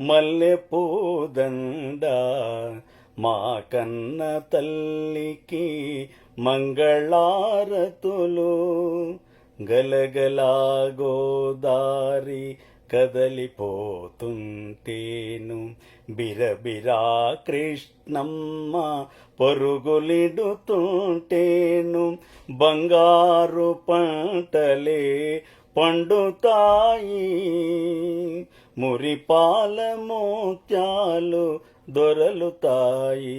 మల్లెపోదండ మా కన్న తల్లికి మంగళారతులు. గలగలా గోదారి కదలిపోతుంటేను. బిరబిరా కృష్ణమ్మ పరుగులిడుతుంటేను. బంగారు పంటలే పండుతాయి. మురిపాల మోత్యాలు దొరలుతాయి.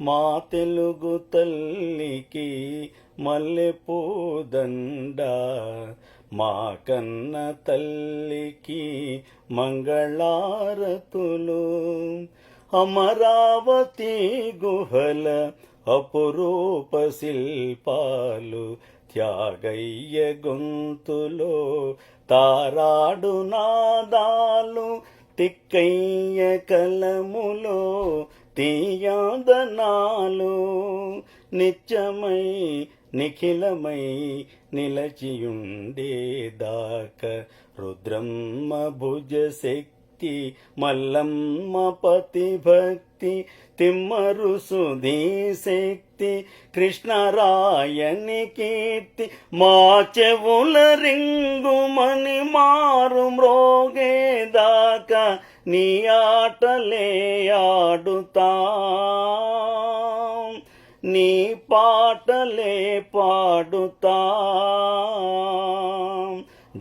మా తెలుగు తల్లికి మల్లెపూదండ మా కన్న తల్లికి మంగళారతులు. అమరావతి గుహల అపురూప శిల్పాలు త్యాగయ్య గొంతులో తారాడు నాదాలు తిక్కయ్య కలములో తీయాదనాలు నిత్యమై నిఖిలమై నిలచియుండేదాక రుద్రమ్మ భుజ భక్తి మల్లమ్మ పతి భక్తి తిమ్మరు సుధీ శక్తి కృష్ణరాయని కీర్తి మా చెవుల రింగుమని మారు మ్రోగేదాకా నీ ఆటలే ఆడుతా. నీ పాటలే పాడుతా.